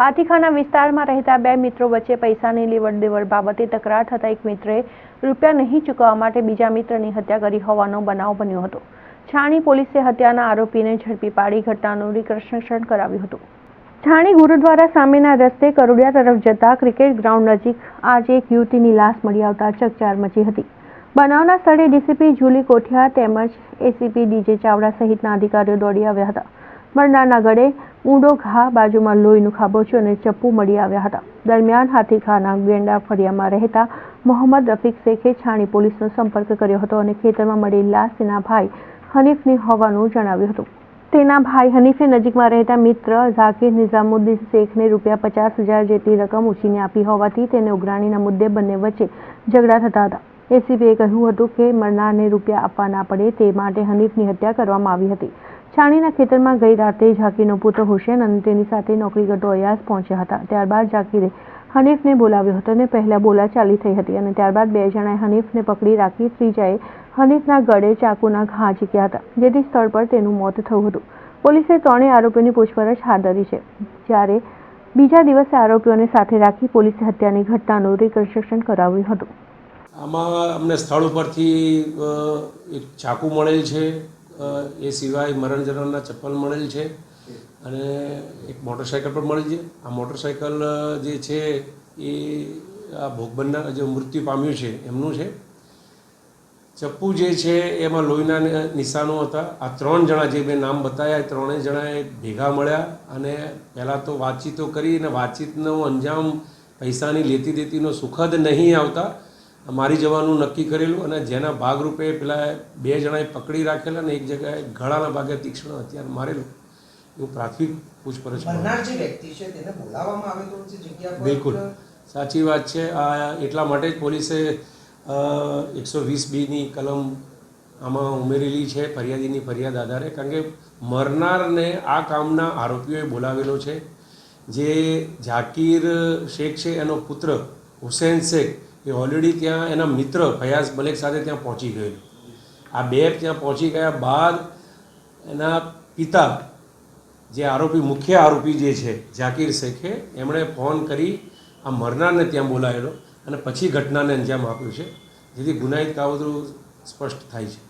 હાથીખાના વિસ્તારમાં રહેતા બે મિત્રો વચ્ચે પૈસાની લેવડ દેવડ બાબતે તકરાર થતા એક મિત્રે રૂપિયા નહીં ચૂકવવા માટે બીજા મિત્રની હત્યા કરી હોવાનો બનાવ બન્યો હતો. છાણી પોલીસે હત્યાના આરોપીને ઝડપી પાડી ઘટનાનું રિકન્સ્ટ્રક્શન કરાવ્યું હતું. છાણી ગુરુદ્વારા સામેના રસ્તે કરોડિયા તરફ જતા ક્રિકેટ ગ્રાઉન્ડ નજીક આજે એક યુવતીની લાશ મળી આવતા ચકચાર મચી હતી. બનાવના સ્થળે ડીસીપી જુલી કોઠિયા તેમજ એસીપી ડીજે ચાવડા સહિતના અધિકારીઓ દોડી આવ્યા હતા. મરનારના ગળે ઊંડો ઘા બાજુમાં લોહીનું ખાબોચિયું અને ચપ્પુ મળી આવ્યા હતા. દરમિયાન હાથીખાના ગેંડા ફળિયામાં રહેતા મોહમ્મદ રફીક શેખે છાણી પોલીસનો સંપર્ક કર્યો હતો અને ખેતરમાં મળી લાશ ભાઈ હનીફની હોવાનું જણાવ્યું હતું. તેના ભાઈ હનીફે નજીકમાં રહેતા મિત્ર ઝાકીર નિઝામુદ્દીન શેખને રૂપિયા પચાસ હજાર જેટલી રકમ ઉછીને આપી હોવાથી તેને ઉઘરાણીના મુદ્દે બંને વચ્ચે ઝઘડા થતા હતા. એસીબીએ કહ્યું હતું કે મરનારને રૂપિયા આપવા ના પડે તે માટે હનીફની હત્યા કરવામાં આવી હતી. છાણીના ખેતરમાં ગઈ રાતે ઝાકીરનો પુત્ર હુસેન અને તેની સાથે નોકરી કરતો અયાસ પહોંચ્યા હતા. ત્યારબાદ ઝાકીરે હનીફને બોલાવ્યો હતો અને પહેલાં બોલાચાલી થઈ હતી અને ત્યારબાદ બે જણાએ હનીફને પકડી રાખી ત્રીજાએ હનીફના ગળે ચાકુના ઘા ઝીક્યા હતા, જેથી સ્થળ પર તેનું મોત થયું હતું. પોલીસે ત્રણેય આરોપીઓની પૂછપરછ હાથ ધરી છે. જ્યારે બીજા દિવસે આરોપીઓને સાથે રાખી પોલીસે હત્યાની ઘટનાનું રિકન્સ્ટ્રક્શન કરાવ્યું હતું. આમાં અમને સ્થળ ઉપરથી એક ચાકુ મળેલ છે. એ સિવાય મરણ જરણના ચપ્પલ મળેલ છે અને એક મોટરસાઇકલ પણ મળી છે. આ મોટરસાઇકલ જે છે એ આ ભોગબંધના, જે મૃત્યુ પામ્યું છે, એમનું છે. ચપ્પુ જે છે એમાં લોહીના નિશાનો હતા. આ ત્રણ જણા જે મેં નામ બતાવ્યા એ ત્રણેય જણાએ ભેગા મળ્યા અને પહેલાં તો વાતચીતો કરી અને વાતચીતનો અંજામ પૈસાની લેતી દેતીનો સુખદ નહીં આવતા. મારી જવાનું નક્કી કરેલું અને જેના ભાગરૂપે પેલા બે જણાએ પકડી રાખેલા અને એક જગ્યાએ ગળાના ભાગે તીક્ષ્ણ હથિયાર મારેલું એવું પ્રાથમિક પૂછપરછ બિલકુલ. સાચી વાત છે. આ એટલા માટે જ પોલીસે એકસો વીસ બીની કલમ આમાં ઉમેરેલી છે ફરિયાદીની ફરિયાદ આધારે કારણ કે મરનારને આ કામના આરોપીઓએ બોલાવેલો છે. જે ઝાકીર શેખ છે એનો પુત્ર હુસેન શેખ એ ઓલરેડી ત્યાં એના મિત્ર ફયાઝ મલેક સાથે ત્યાં પહોંચી ગયેલો. આ બે ત્યાં પહોંચી ગયા બાદ એના પિતા, જે આરોપી, મુખ્ય આરોપી જે છે ઝાકીર શેખે, એમણે ફોન કરી આ મરનારને ત્યાં બોલાવેલો અને પછી ઘટનાને અંજામ આપ્યું છે, જેથી ગુનાહિત કાવતરું સ્પષ્ટ થાય છે.